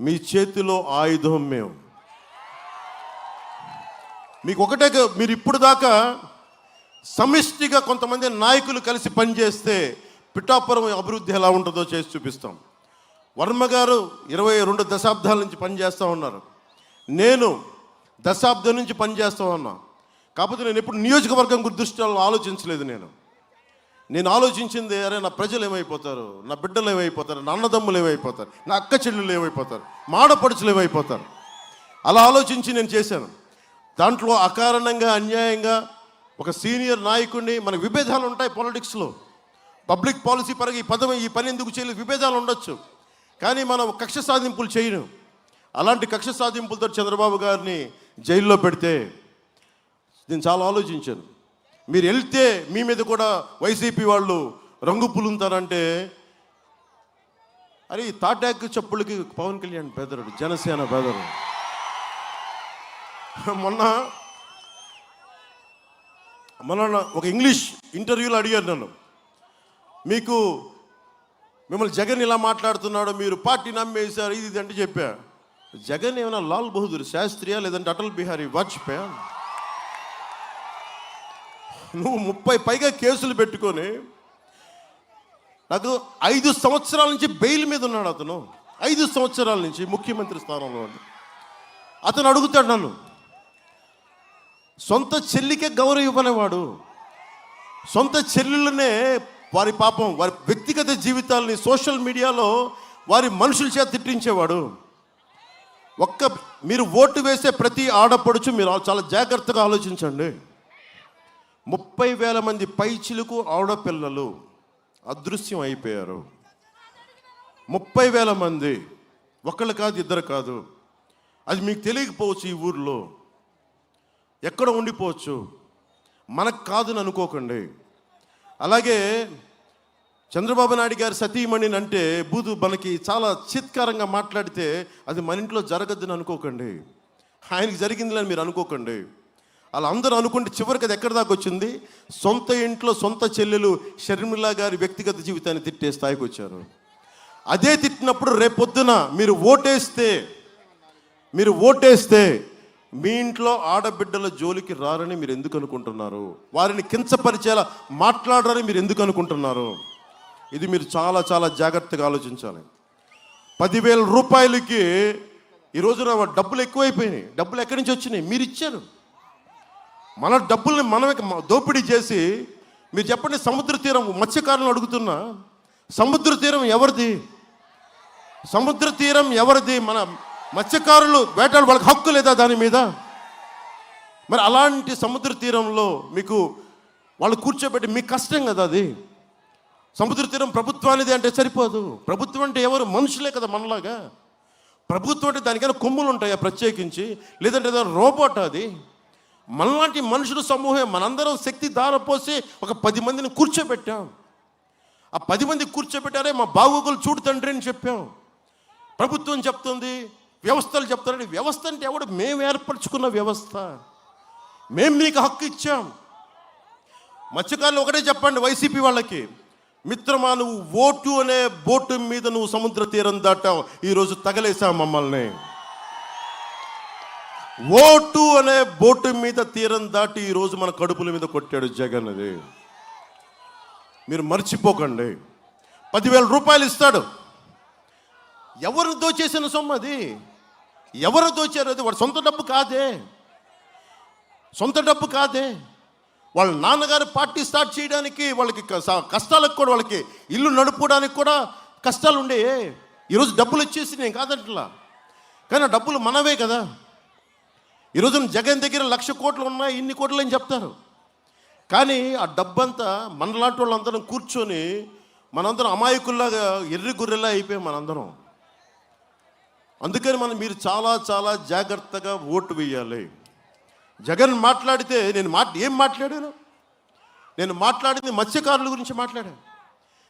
మీ చేతిలో ఆయుధం మేము. మీకు ఒకటే మీరు ఇప్పుడు దాకా సమిష్టిగా కొంతమంది నాయకులు కలిసి పనిచేస్తే పిఠాపురం అభివృద్ధి ఎలా ఉంటుందో చేసి చూపిస్తాం. వర్మ గారు ఇరవై రెండు దశాబ్దాల నుంచి పనిచేస్తూ ఉన్నారు. నేను దశాబ్దం నుంచి పనిచేస్తూ ఉన్నా. కాకపోతే నేను ఎప్పుడు నియోజకవర్గం గురి దృష్టిలో ఆలోచించలేదు నేను. నేను ఆలోచించింది అరే నా ప్రజలు ఏమైపోతారు? నా బిడ్డలు ఏమైపోతారు? నా అన్నదమ్ములు ఏమైపోతారు? నా అక్క చెల్లెలు ఏమైపోతారు? మాడపడుచులు ఏమైపోతారు? అలా ఆలోచించి నేను చేశాను. దాంట్లో అకారణంగా అన్యాయంగా ఒక సీనియర్ నాయకుడిని మనకు విభేదాలు ఉంటాయి పాలిటిక్స్లో. పబ్లిక్ పాలసీ పరంగా ఈ పదం ఈ పని ఎందుకు చేయలేదు? విభేదాలు ఉండొచ్చు. కానీ మనం కక్ష సాధింపులు చేయను అలాంటి కక్ష సాధింపులతో చంద్రబాబు గారిని జైల్లో పెడితే నేను చాలా ఆలోచించాను. మీరు వెళ్తే మీ మీద కూడా వైసీపీ వాళ్ళు రంగు పులుంతారంటే అరే ఈ తాటాకు చెప్పులకి పవన్ కళ్యాణ్ బెదరుడు జనసేన బెదరు మొన్న మొన్న ఒక ఇంగ్లీష్ ఇంటర్వ్యూలో అడిగారు నన్ను. మీకు మిమ్మల్ని జగన్ ఇలా మాట్లాడుతున్నాడు మీరు పార్టీ నమ్మేశారు ఇది ఇది అంటే చెప్పా. జగన్ ఏమైనా లాల్ బహదూర్ శాస్త్రియా లేదంటే అటల్ బిహారీ వాజ్పేయా? నువ్వు ముప్పై పైగా కేసులు పెట్టుకొని నాకు ఐదు సంవత్సరాల నుంచి బెయిల్ మీద ఉన్నాడు అతను. ఐదు సంవత్సరాల నుంచి ముఖ్యమంత్రి స్థానంలో అతను అడుగుతాడు నన్ను సొంత చెల్లికే గౌరవం ఇవ్వనేవాడు. సొంత చెల్లెళ్ళనే వారి పాపం వారి వ్యక్తిగత జీవితాలని సోషల్ మీడియాలో వారి మనుషుల చేత తిట్టించేవాడు. ఒక్క మీరు ఓటు వేసే ప్రతి ఆడపడుచు మీరు చాలా జాగ్రత్తగా ఆలోచించండి. ముప్పై వేల మంది పైచిలకు ఆడపిల్లలు అదృశ్యం అయిపోయారు. ముప్పై వేల మంది ఒకళ్ళు కాదు ఇద్దరు కాదు. అది మీకు తెలియకపోవచ్చు ఈ ఊర్లో. ఎక్కడ ఉండిపోవచ్చు? మనకు కాదని అనుకోకండి. అలాగే చంద్రబాబు నాయుడు గారి సతీమణిని అంటే బూదు మనకి చాలా చిత్కారంగా మాట్లాడితే అది మన ఇంట్లో జరగద్దని అనుకోకండి. ఆయనకి జరిగిందని మీరు అనుకోకండి. అలా అందరూ అనుకుంటే చివరికి అది ఎక్కడి దాకా వచ్చింది? సొంత ఇంట్లో సొంత చెల్లెలు షర్మిలా గారి వ్యక్తిగత జీవితాన్ని తిట్టే స్థాయికి వచ్చారు. అదే తిట్టినప్పుడు రేపొద్దున మీరు ఓటేస్తే మీరు ఓటేస్తే మీ ఇంట్లో ఆడబిడ్డల జోలికి రారని మీరు ఎందుకు అనుకుంటున్నారు? వారిని కించపరిచేలా మాట్లాడరని మీరు ఎందుకు అనుకుంటున్నారు? ఇది మీరు చాలా చాలా జాగ్రత్తగా ఆలోచించాలి. పదివేల రూపాయలకి ఈ రోజున డబ్బులు ఎక్కువైపోయినాయి. డబ్బులు ఎక్కడి నుంచి వచ్చినాయి? మీరు ఇచ్చారు. మన డబ్బుల్ని మనమే దోపిడీ చేసి మీరు చెప్పండి సముద్ర తీరం మత్స్యకారులను అడుగుతున్నా. సముద్ర తీరం ఎవరిది? సముద్ర తీరం ఎవరిది? మన మత్స్యకారులు వేటాడు వాళ్ళకి హక్కు లేదా దాని మీద? మరి అలాంటి సముద్ర తీరంలో మీకు వాళ్ళు కూర్చోబెట్టి మీకు కష్టం కదా అది? సముద్ర తీరం ప్రభుత్వానిది అంటే సరిపోదు. ప్రభుత్వం అంటే ఎవరు? మనుషులే కదా మనలాగా. ప్రభుత్వం అంటే దానికైనా కొమ్ములు ఉంటాయా ప్రత్యేకించి? లేదంటే ఏదైనా రోబోట్ అది? మనలాంటి మనుషుల సమూహం మనందరం శక్తి దారపోసి ఒక పది మందిని కూర్చోబెట్టాం. ఆ పది మంది కూర్చోబెట్టారే మా బాగోగులు చూడు తండ్రి అని చెప్పాం. ప్రభుత్వం చెప్తుంది వ్యవస్థలు చెప్తారని వ్యవస్థ అంటే ఎవడు? మేము ఏర్పరచుకున్న వ్యవస్థ. మేము మీకు హక్కు ఇచ్చాం. మత్స్యకారులు ఒకటే చెప్పండి వైసీపీ వాళ్ళకి మిత్రమా నువ్వు ఓటు అనే బోటు మీద నువ్వు సముద్ర తీరం దాటావు. ఈరోజు తగలేసావు మమ్మల్ని. ఓటు అనే బోటు మీద తీరం దాటి ఈరోజు మన కడుపుల మీద కొట్టాడు జగన్ అది. మీరు మర్చిపోకండి. పదివేల రూపాయలు ఇస్తాడు. ఎవరు దోచేసిన సొమ్ము అది? ఎవరు దోచారు అది? వాడు సొంత డబ్బు కాదే. సొంత డబ్బు కాదే. వాళ్ళ నాన్నగారు పార్టీ స్టార్ట్ చేయడానికి వాళ్ళకి కష్టాలకు కూడా వాళ్ళకి ఇల్లు నడుపుకోవడానికి కూడా కష్టాలు ఉండే ఈరోజు డబ్బులు వచ్చేసి నేను కాదంటలా. కానీ ఆ డబ్బులు మనవే కదా. ఈరోజు జగన్ దగ్గర లక్ష కోట్లు ఉన్నాయి ఇన్ని కోట్లు అని చెప్తారు. కానీ ఆ డబ్బంతా మనలాంటి వాళ్ళందరం కూర్చొని మనందరం అమాయకుల్లాగా ఎర్రి గుర్రెలా అయిపోయాం మనందరం. అందుకని మనం మీరు చాలా చాలా జాగ్రత్తగా ఓటు వేయాలి. జగన్ మాట్లాడితే నేను మాట్ ఏం మాట్లాడాను? నేను మాట్లాడింది మత్స్యకారుల గురించి మాట్లాడాను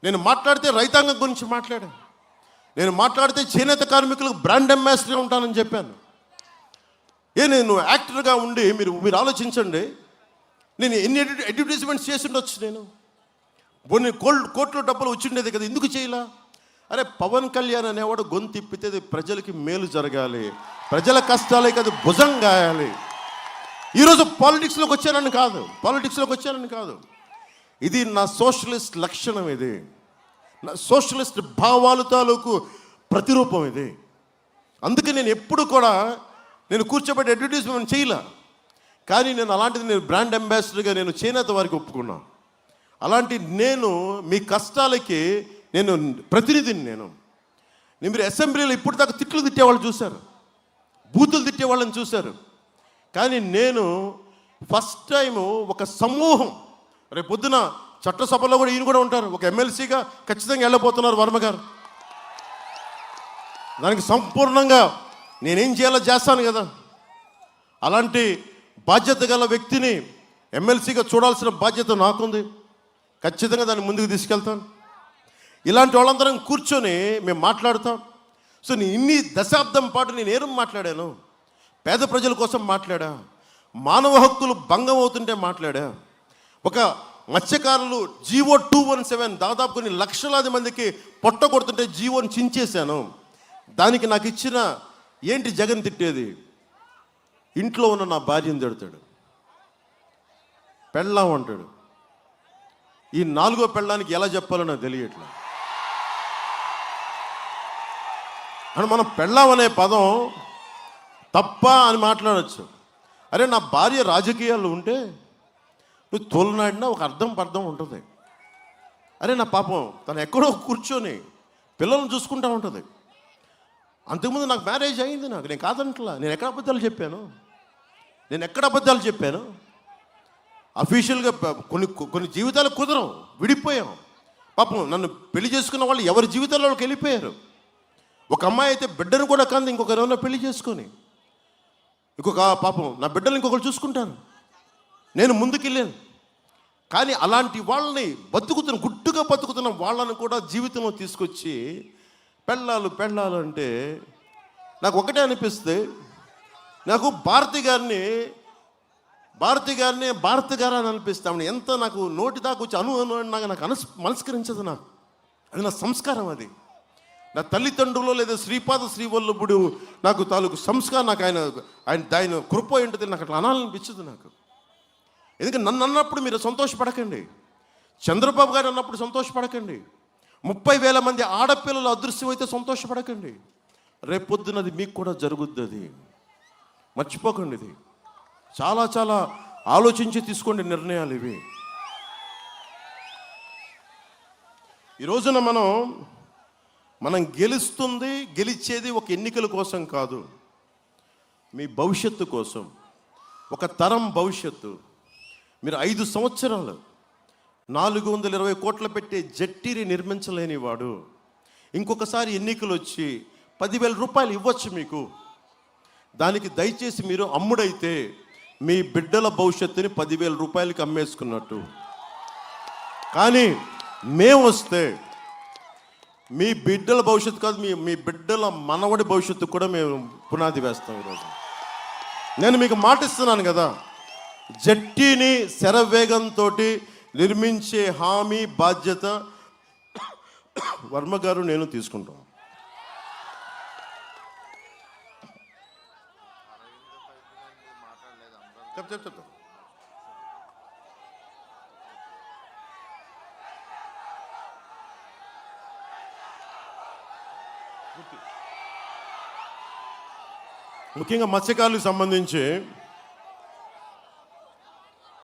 నేను మాట్లాడితే రైతాంగం గురించి మాట్లాడాను నేను మాట్లాడితే చేనేత కార్మికులకు బ్రాండ్ అంబాసిడర్గా ఉంటానని చెప్పాను. ఏ నేను యాక్టర్గా ఉండి మీరు మీరు ఆలోచించండి. నేను ఎన్ని అడ్వర్టైజ్మెంట్స్ చేసి ఉండొచ్చు నేను. కొన్ని కోల్డ్ కోట్లో డబ్బులు వచ్చిండేది కదా ఎందుకు చేయలా? అరే పవన్ కళ్యాణ్ అనేవాడు గొంతు తిప్పితే అది ప్రజలకి మేలు జరగాలి. ప్రజల కష్టాలే కదా భుజం గాయాలి. ఈరోజు పాలిటిక్స్లోకి వచ్చానని కాదు పాలిటిక్స్లోకి వచ్చానని కాదు. ఇది నా సోషలిస్ట్ లక్షణం ఇది. నా సోషలిస్ట్ భావాలు తాలూకు ప్రతిరూపం ఇది. అందుకే నేను ఎప్పుడు కూడా నేను కూర్చోబెట్టి అడ్వర్టైజ్మెంట్ చేయలే. కానీ నేను అలాంటిది నేను బ్రాండ్ అంబాసిడర్గా నేను చేనేత వారికి ఒప్పుకున్నా. అలాంటి నేను మీ కష్టాలకి నేను ప్రతినిధిని నేను. నేను మీరు అసెంబ్లీలో ఇప్పుడు దాకా తిట్లు తిట్టేవాళ్ళు చూశారు. బూతులు తిట్టేవాళ్ళని చూశారు. కానీ నేను ఫస్ట్ టైం ఒక సమూహం రేపు పొద్దున చట్టసభలో కూడా ఈయన కూడా ఉంటారు. ఒక ఎమ్మెల్సీగా ఖచ్చితంగా వెళ్ళబోతున్నారు వర్మ గారు. దానికి సంపూర్ణంగా నేనేం చేయాలో చేస్తాను కదా. అలాంటి బాధ్యత గల వ్యక్తిని ఎమ్మెల్సీగా చూడాల్సిన బాధ్యత నాకుంది. ఖచ్చితంగా దాన్ని ముందుకు తీసుకెళ్తాను. ఇలాంటి వాళ్ళందరం కూర్చొని మేము మాట్లాడతాం. సో నేను ఇన్ని దశాబ్దం పాటు నేను ఏం మాట్లాడాను? పేద ప్రజల కోసం మాట్లాడా? మానవ హక్కులు భంగం అవుతుంటే మాట్లాడా? ఒక మత్స్యకారులు జీవో టూ వన్ సెవెన్ దాదాపు కొన్ని లక్షలాది మందికి పొట్ట కొడుతుంటే జీవోని చించేశాను. దానికి నాకు ఇచ్చిన ఏంటి జగన్ తిట్టేది? ఇంట్లో ఉన్న నా భార్యను తిడతాడు. పెళ్ళాం అంటాడు. ఈ నాలుగో పెళ్ళానికి ఎలా చెప్పాలో నాకు తెలియట్లా. అని మనం పెళ్ళాం అనే పదం తప్ప అని మాట్లాడచ్చు. అరే నా భార్య రాజకీయాల్లో ఉంటే నువ్వు తోలనాడినా ఒక అర్థం పర్థం ఉంటుంది. అరే నా పాపం తను ఎక్కడో కూర్చొని పిల్లల్ని చూసుకుంటా ఉంటుంది. అంతకుముందు నాకు మ్యారేజ్ అయింది నాకు. నేను కాదంటలా. నేను ఎక్కడ అబద్ధాలు చెప్పాను? నేను ఎక్కడ అబద్ధాలు చెప్పాను? అఫీషియల్గా కొన్ని కొన్ని జీవితాలు కుదరం విడిపోయాం. పాపం నన్ను పెళ్ళి చేసుకున్న వాళ్ళు ఎవరి జీవితాల్లోకి వెళ్ళిపోయారు. ఒక అమ్మాయి అయితే బిడ్డను కూడా కంది ఇంకొకరు ఎవరైనా పెళ్ళి చేసుకొని. ఇంకొక పాపం నా బిడ్డలు ఇంకొకరు చూసుకుంటాను నేను ముందుకెళ్ళాను. కానీ అలాంటి వాళ్ళని బతుకుతున్న గుట్టుగా బతుకుతున్న వాళ్ళని కూడా జీవితంలో తీసుకొచ్చి పెళ్ళాలు పెళ్ళాలు అంటే నాకు ఒకటే అనిపిస్తే నాకు భారతి గారిని భారతి గారిని భారతి గారు అని అనిపిస్తామని ఎంత నాకు నోటి దాకా వచ్చి అను అను అని నాకు నాకు అనస్ మనస్కరించదు నాకు. అది నా సంస్కారం అది. నా తల్లిదండ్రులు లేదా శ్రీపాద శ్రీవల్లభుడు నాకు తాలూకు సంస్కారం నాకు ఆయన ఆయన ఆయన కృప ఏంటిది నాకు అట్లా అనాలనిపించదు నాకు. ఎందుకంటే నన్ను అన్నప్పుడు మీరు సంతోషపడకండి. చంద్రబాబు గారు అన్నప్పుడు సంతోషపడకండి. ముప్పై వేల మంది ఆడపిల్లలు అదృశ్యమైతే సంతోషపడకండి. రేపొద్దునది మీకు కూడా జరుగుద్ది అది. మర్చిపోకండి ఇది. చాలా చాలా ఆలోచించి తీసుకోండి నిర్ణయాలు ఇవి. ఈ రోజున మనం మనం గెలుస్తుంది గెలిచేది ఒక ఎన్నికల కోసం కాదు. మీ భవిష్యత్తు కోసం. ఒక తరం భవిష్యత్తు. మీరు ఐదు సంవత్సరాలు నాలుగు వందల ఇరవై కోట్ల పెట్టే జట్టీని నిర్మించలేని వాడు ఇంకొకసారి ఎన్నికలు వచ్చి పదివేల రూపాయలు ఇవ్వచ్చు మీకు. దానికి దయచేసి మీరు అమ్ముడైతే మీ బిడ్డల భవిష్యత్తుని పదివేల రూపాయలకి అమ్మేసుకున్నట్టు. కానీ మేము వస్తే మీ బిడ్డల భవిష్యత్తు కాదు మీ మీ బిడ్డల మనవడి భవిష్యత్తు కూడా మేము పునాది వేస్తాం ఈరోజు. నేను మీకు మాటిస్తున్నాను కదా జట్టీని శరవేగంతో నిర్మించే హామీ బాధ్యత వర్మ గారు నేను తీసుకుంటాం. చెప్ చెప్ చెప్తా ముఖ్యంగా మత్స్యకారులకు సంబంధించి